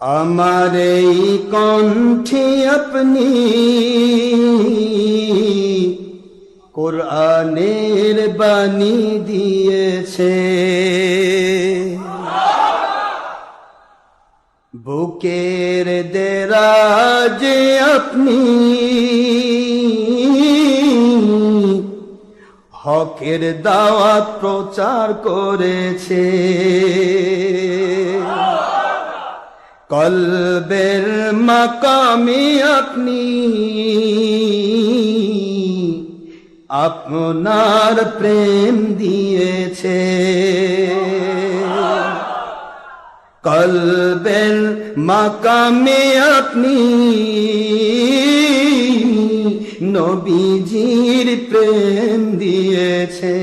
আমার এই কণ্ঠে আপনি কোরআনের বাণী দিয়েছে। বুকের দেরাজে আপনি হকের দাওয়াত প্রচার করেছে। কলবের মাকামি আপনি আপনার প্রেম দিয়েছে। কলবের মাকামে আপনি নবীজির প্রেম দিয়েছে।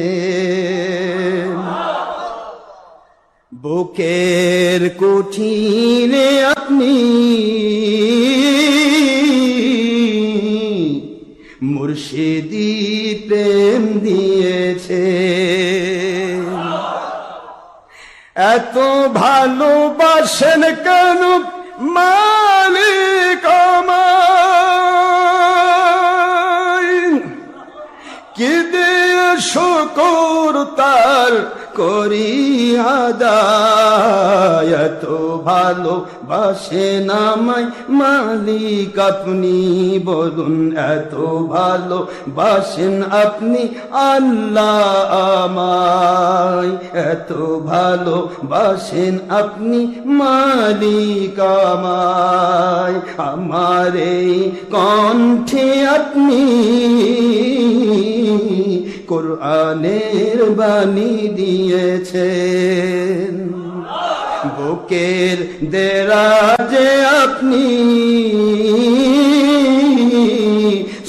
বুকের কুঠিরে আপনি মুর্শিদি প্রেম দিয়েছে। এত ভালোবাসেন কেন মালিক কি দিয়ে শুকুর তার করি আদায়। ভালো বাসেন আমায় মালিক আপনি, বলুন এত ভালো বাসেন আপনি আল্লাহ আমায়। এত ভালো বাসেন আপনি মালিক আমায়। আমার এই কণ্ঠে আপনি কোরআনের বাণী দিয়েছেন। বুকের দেরাজে আপনি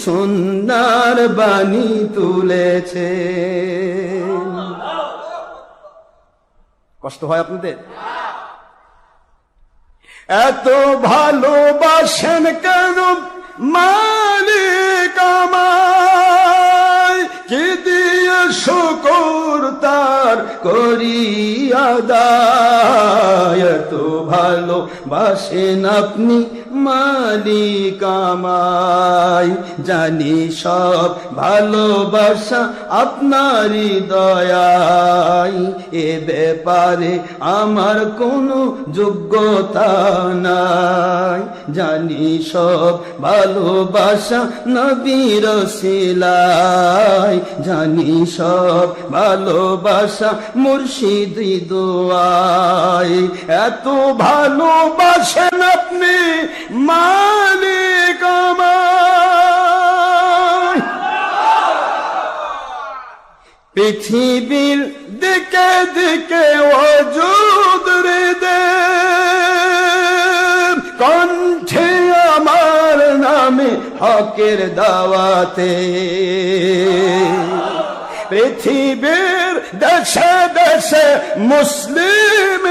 সুন্দর বাণী তুলেছে কষ্ট হয় আপনাদের? এত ভালোবাসেন কেন? মালিক আমায় কি শুকুর তার করি আদায় এত ভালো বাসেন আপনি মালিক আমায়। জানি সব ভালোবাসা আপনারই দয়াই এ ব্যাপারে আমার কোনো যোগ্যতা নাই। জানি সব ভালোবাসা নবীর শিলাই জানি সব ভালোবাসা মুর্শিদি দোয়াই। এত ভালোবাসেন আপনি, মালিক পৃথিবীর দিকে দিকে অজুদ দে কণ্ঠে আমার নামে হকের দাওয়াতে। পৃথিবীর দেশে দেশে মুসলিম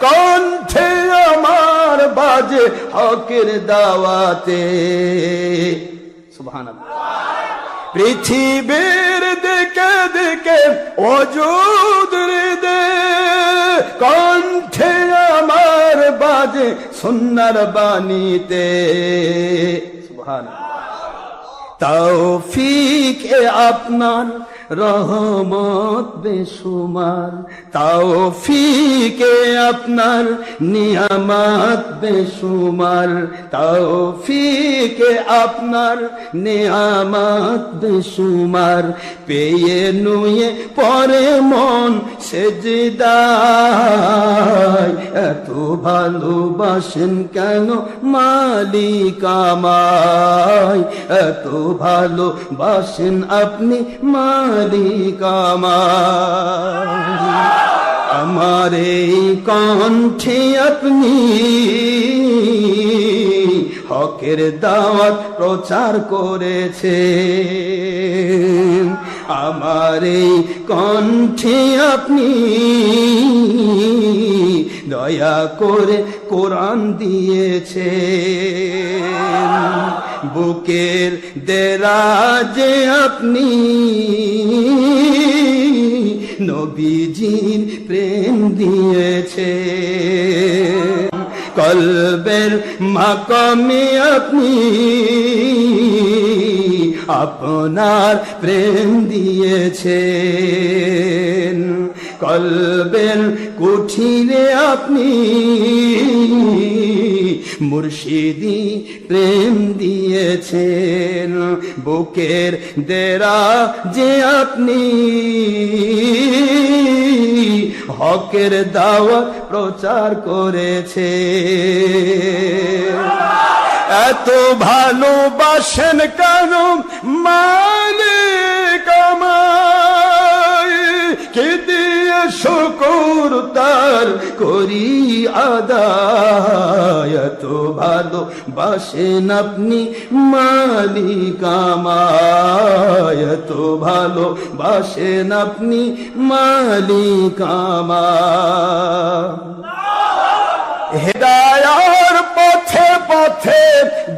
কণ্ঠে আমার বাজে হকের দাওয়াতে। সুবহানাল্লাহ। পৃথিবীর দিকে দিকে অজুদ দে কণ্ঠে আমার বাজে সুন্নার বাণীতে। সুবহান tik e adnan. রহমত বেসুমার তৌফিকে আপনার নিয়ামত বেসুমার তৌফিকে আপনার নিয়ামাত বেসুমার পেয়ে নুয়ে পরে মন সেজদায়। এত ভালোবাসেন কেন মালিক আমায়? এত ভালোবাসেন আপনি মালিক আমায় আমার এই কণ্ঠে আপনি হকের দাওয়াত প্রচার করেছে আমার এই কণ্ঠে আপনি দয়া করে কোরআন দিয়েছে বুকের দেরাজে আপনি, নবীজির প্রেম দিয়েছে কলবের মাকামে আপনি, আপনার প্রেম দিয়েছেন। কলবের কুঠিরে আপনি মুর্শিদি প্রেম দিয়েছেন, বুকের দেরা যে আপনি হকের দাওয়াত প্রচার করেছে এত ভালোবাসেন কেন মালিক আমায়? কে দিয়ে শুকুর তার করি আদায়। ভালো ভালোবাসেন আপনি মালিক আমায়। এত ভালোবাসেন আপনি মালিক আমায়। হেদায়ার পথে পথে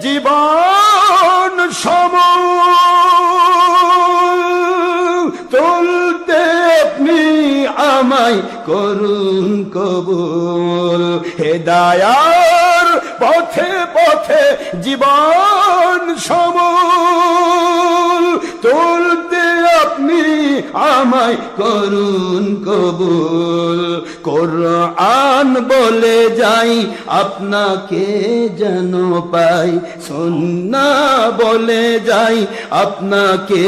জীবন সম করুন কবুল। হেদায়ার পথে পথে জীবন সমুল আপনি আমায় করুন কবুল। কোরআন বলে যাই, আপনাকে যেন পাই। সন্না বলে যাই, আপনাকে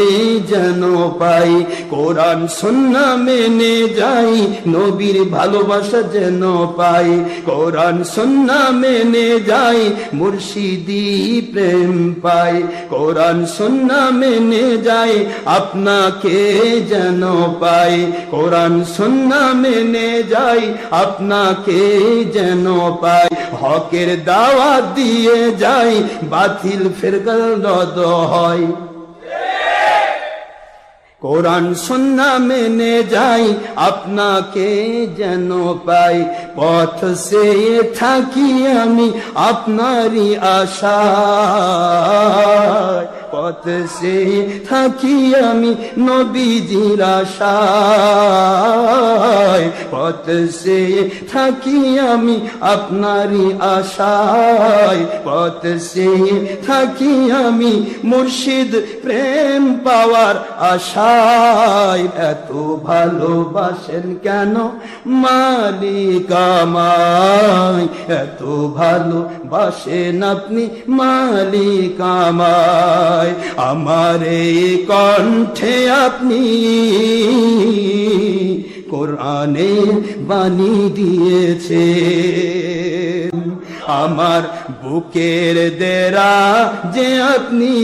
যেন পাই। কোরআন সন্না মেনে যাই, নবীর ভালোবাসা যেন পাই। কোরআন সন্না মেনে যাই, মুর্শিদি প্রেম পাই। কোরআন সন্না মেনে যাই, আপনাকে যেন পাই? কোরআন, সন্না মেনে যাই, আপনাকে যেন পাই? হকের দাওয়াত দিয়ে যাই, বাতিল রদ হয়। কোরআন, সন্না মেনে যাই, আপনাকে যেন পাই? পথ সে থাকি আমি, আপনারই আশা পথ সে থাকি আমি নবীজির আশায় পথ সে থাকি আমি আপনারই আশায়। পথ সে থাকি আমি মুর্শিদ প্রেম পাওয়ার আশায়। এত ভালোবাসেন কেন মালিক আমায়? এত ভালোবাসেন আপনি মালিক আমায়? আমার এই কণ্ঠে আপনি কোরআনে বাণী দিয়েছে। আমার বুকের দেরা যে আপনি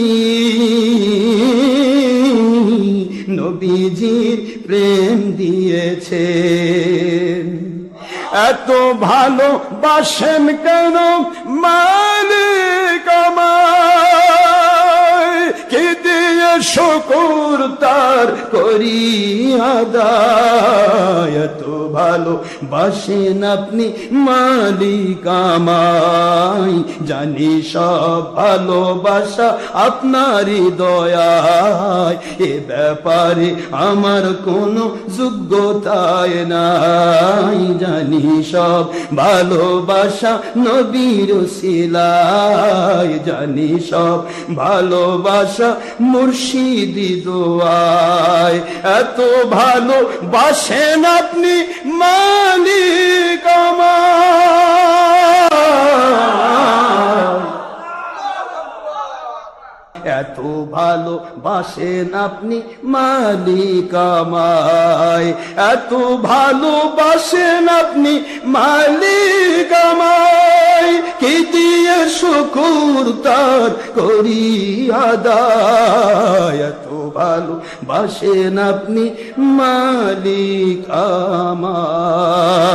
নবীজির প্রেম দিয়েছে। এত ভালো বাসেন কেন মালিক দিয়ে শুকুর তার করি আদায় এত ভালো, বাসেন আপনি মালিক আমায়। জানি সব ভালোবাসা আপনারই দয়ায়। এ ব্যাপারে আমার কোনো যোগ্যতায় নাই। জানি সব ভালোবাসা নবীর শিলায় জানি সব ভালোবাসা মুর্শিদি দোয়ায়। এত ভালো বাসেন আপনি মালিক এত ভালো বাসেন আপনি মালিক আমায়। এত ভালো বাসেন আপনি মালিক আমায়। কি দিয়ে শুকুর তার করি আদায়? এত ভালো বাসেন আপনি মালিক আমার।